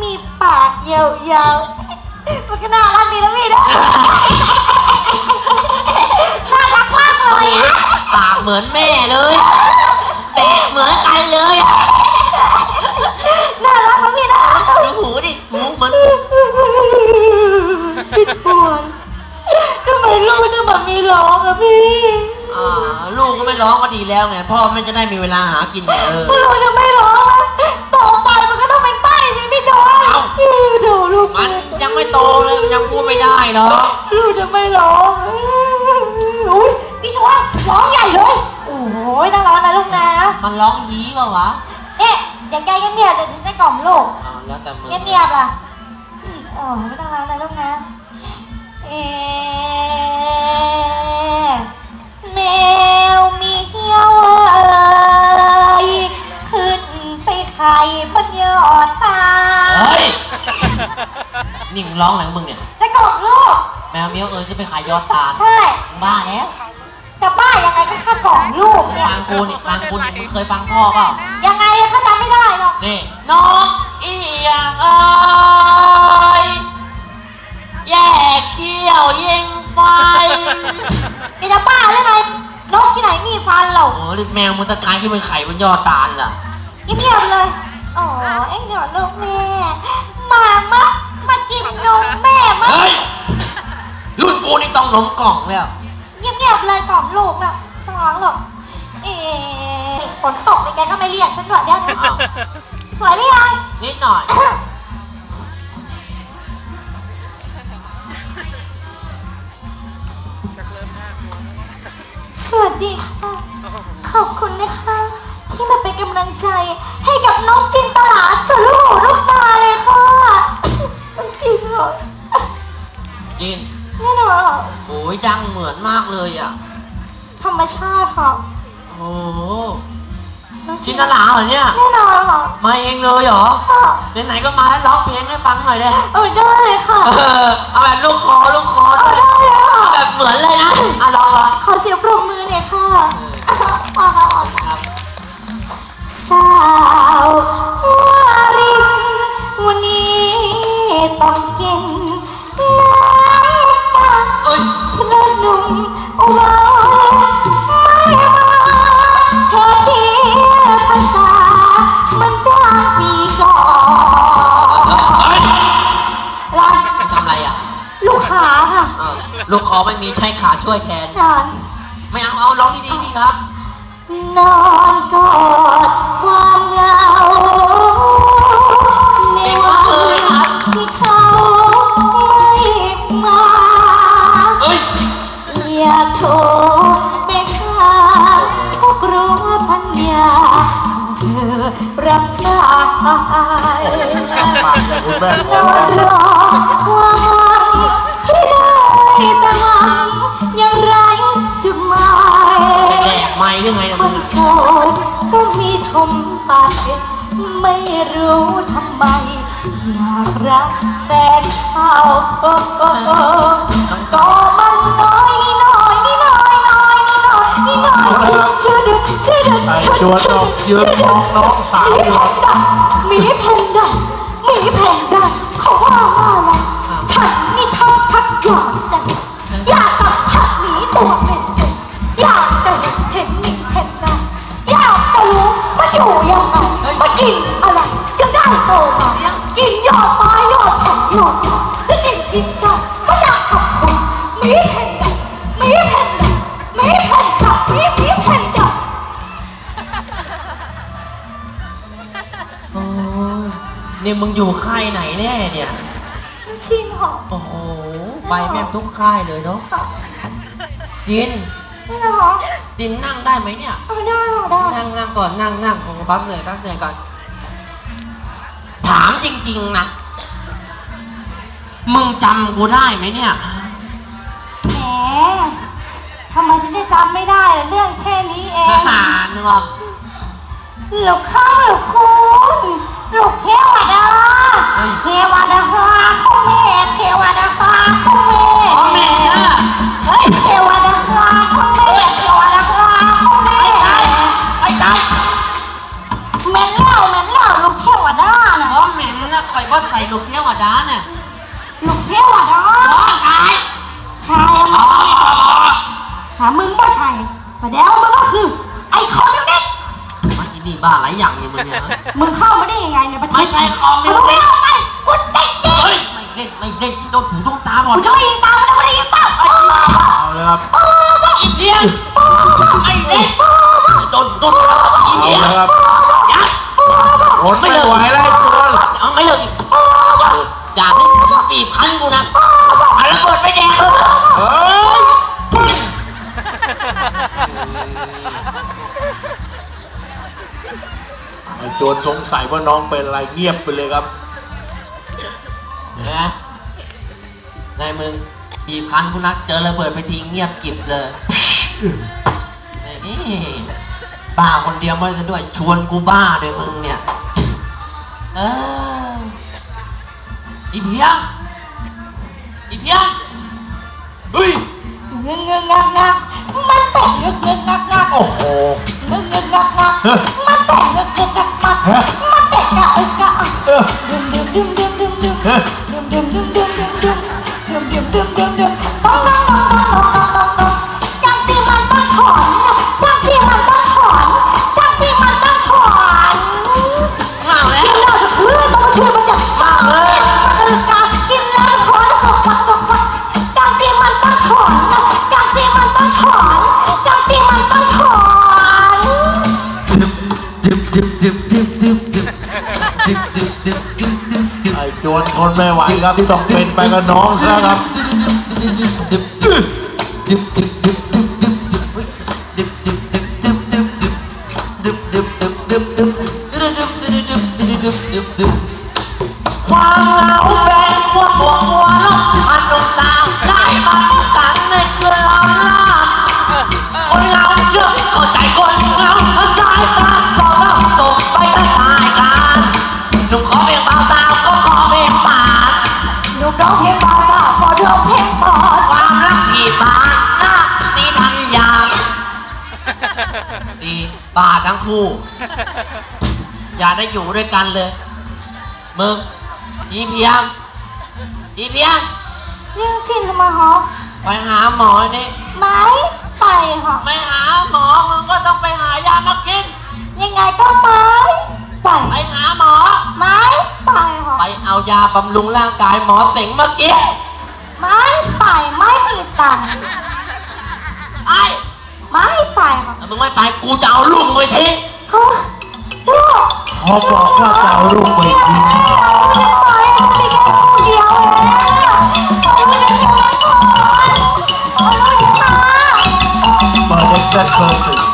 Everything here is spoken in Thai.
มีปากยาวๆ มันก็น่ารักดีนะพี่นะน่ารักมากเลยอะปากเหมือนแม่เลยแต่เหมือนกันเลยอะน่ารักนะพี่นะดูหูดิ หูเหมือนพี่ทวนทำไมลูกถึงแบบมีร้องอะพี่อ่าลูกก็ไม่ร้องก็ดีแล้วไง พ่อไม่จะได้มีเวลาหากินเออลูกจะไม่ร้อง รอกลูกจะไม่ร้องอุ้ยพี่จอยร้องใหญ่เลย โอ้โหน่าร้องนะลูกนะ มันร้องยี้เปล่าวะเอ๊ะอย่าแกเงียบๆเดี๋ยวถึงได้กล่อมลูกอ้าวแล้วแต่มึงเงียบๆอะเออไม่ต้องร้องนะลูกนะ เอ๊ะแมวมีเหี้ยวเอ่ยขึ้นไปไข่บนยอดตา เฮ้ย นี่มึงร้องอะไรของมึงเนี่ย จะกล่อมลูกแมวเมียวเอ๋ยจะไปขายยอดตาลใช่ บ้าแล้วจะบ้ายังไงก็แค่กล่อมลูกเนี่ย ฟังกูนี่ฟังกูนี่มึงเคยฟังพ่อเปล่ายังไงเขาจำไม่ได้หรอก นี่น้องอีอยางเอ้ยแยกเขี้ยวยิงไฟมีจะบ้าหรือไงนกที่ไหนมีฟันเราโอ้โหแมวมันตะกายขึ้นเป็นไข่บนยอดตาลล่ะเงียบๆเลย อ๋อไอ้หนอนลูกแม่ มามะมา นกูนี่ต้องนมกล่องแล้วเงียบๆเลยกล่อมลูกนะต้องร้องหรอกเอ๊ะฝนตกไปแกก็ไม่เรียกฉันหน่อยได้ไหมอ้าวสวยหรือยังนิดหน่อยสวัสดีค่ะ ขอบคุณนะคะ ที่มาเป็นกำลังใจให้กับน้องจินตลาสุดลูกหูลูกตาเลยค่ะ น้องจินเหรอ จินแน่นอนเหรอโอ้ยดังเหมือนมากเลยอะ ธรรมชาติค่ะโอ้โหน้องจินตลาเหรอเนี่ยแน่นอนเหรอมาเองเลยเหรอค่ะไหนๆก็มาแล้วร้องเพลงให้ฟังหน่อยเลยเออได้เลยค่ะ เออเอาแบบลูกคอลูกคอเอาได้เลยค่ะเอาแบบเหมือนเลยนะอะลองลองขอเสียงปรบมือหน่อยค่ะ ลูกค้าค่ะเออลูกคอไม่มีใช้ขาช่วยแทน นอน ไม่เอาเอาร้องดีๆดีครับ นอนกอดความเหงา แม่นอนรอความหวังที่ได้แต่หวังองไรจุดหมายแจกไม้หรือไงนะคมึนงโสดก็มีทมปากไม่รู้ทำไม อยากรักแฟนเขาโอ้โอ้โอ้ก็มันน้อยนิดหน่อยนิดหน่อยน้อยนิดหน่อยนิดหน่อยชื่อเด็ดชื่อเด็ดไอ้ชวนน้องยืนมองน้องสาวอยู่หมีแพนด้าห มีแพนได้าเขาว่าอะไรฉันนี่ชอบพักหยอดแต่อยากกับพักหมีตัวเป็นๆอยากจะเห็นหมีแพนด้อยากจะรู้ว่าอยู่ยังไงว่ากินอะไรจะได้โตมากินยอดไม้ยอดผักยอดผักแล้วกินกินกันไม่อยากกับคนหมีแพน นี่มึงอยู่ค่ายไหนแน่เนี่ย ไม่ชินหรอโอ้โห ไปแม่งทุกค่ายเลยเนาะ จิน ไม่หรอจินนั่งได้ไหมเนี่ย เอาได้เอาได้นั่งนั่งก่อนนั่งนั่งของปั๊บเลยปั๊บเลยก่อน ถามจริงๆนะ มึงจำกูได้ไหมเนี่ย แหมทำไมถึงได้จำไม่ได้ล่ะเรื่องแค่นี้เองทหารวะหลกเข้าหลกคุณห ลูกเทวดาเทวดาของแม่เทวดาของแม่อ๋อแม่อเฮ้ยเทวดาของแม่เทวดาของแม่ไอ้ใจเหม็นเหล้าเม็นเหล้าลูกเทวดาน่ะอ๋อเหม็นนะคอยบดใส่ลูกเทวดาเนี่ยลูกเทวอะเนาะอ๋อชายชายอะหามึงว่าชายแต่เดี๋ยวมึงก็คือ ไอ้คอมมิวนิสต์ มันอีนี่ บ้าหลายอย่างนี่มึงเนี่ยมึงเข้ามาได้ยังไงในประเทศไม่ใช่คอมมิวนิสต์มึงไม่เอาไปกูจะยิงเฮ้ยไม่เล่นไม่เล่นโดนหูโดนตาบอกูดจะไม่ยิงตามมันแล้วกูได้ยิงเปล่าเอาเลยครับอีเพียงไอ้เด็กโดนโดนตาบอดอีเอาเพียงเลยครับยักผลไม่ไหวแล้วไอ้ตัวเอาไม่เลยอย่าให้บีบคั้นกูนะเอาแล้วเปิดไปแดงเฮ้ยไอ้ โจรสงสัยว่าน้องเป็นอะไรเงียบไปเลยครับนะไงมึงบีบคั้นกูนักเจอระเบิดไปทีเงียบกริบเลยนี่บ้าคนเดียวไม่ได้ด้วย ชวนกูบ้าด้วยมึงเนี่ยเอออีเพียงอีเพียงเฮ้ยเงึงเงึงงักงักมันแต่งเงึงเงึงงักงักโอ้โหเงึงเงึงงักงัก Dip, dip, นทนไม่ไหวครับที่ต้องเป็นไปกับน้องซะครับ ดีบาดทั้งคู่ อย่าได้อยู่ด้วยกันเลย มึงอีเพียงอีเพียงเรื่องชินมาหอไปหาหมอนี่ไหมไปหอไม่หาหมอมึงก็ต้องไปหายามากิน ยังไงก็ไหมไปไปหาหมอไหมไปหอไปเอายาบำรุงร่างกายหมอเสงมากินไหมไปไม่มีตังค์ไอ้ไม่ไปหอถ้า มึงไม่ไปกูจะเอาลูกมึงไปทิ้งพอบอกว่าจะเอาลูกไปทิ้งมาเด็กแรกเบอร์สี่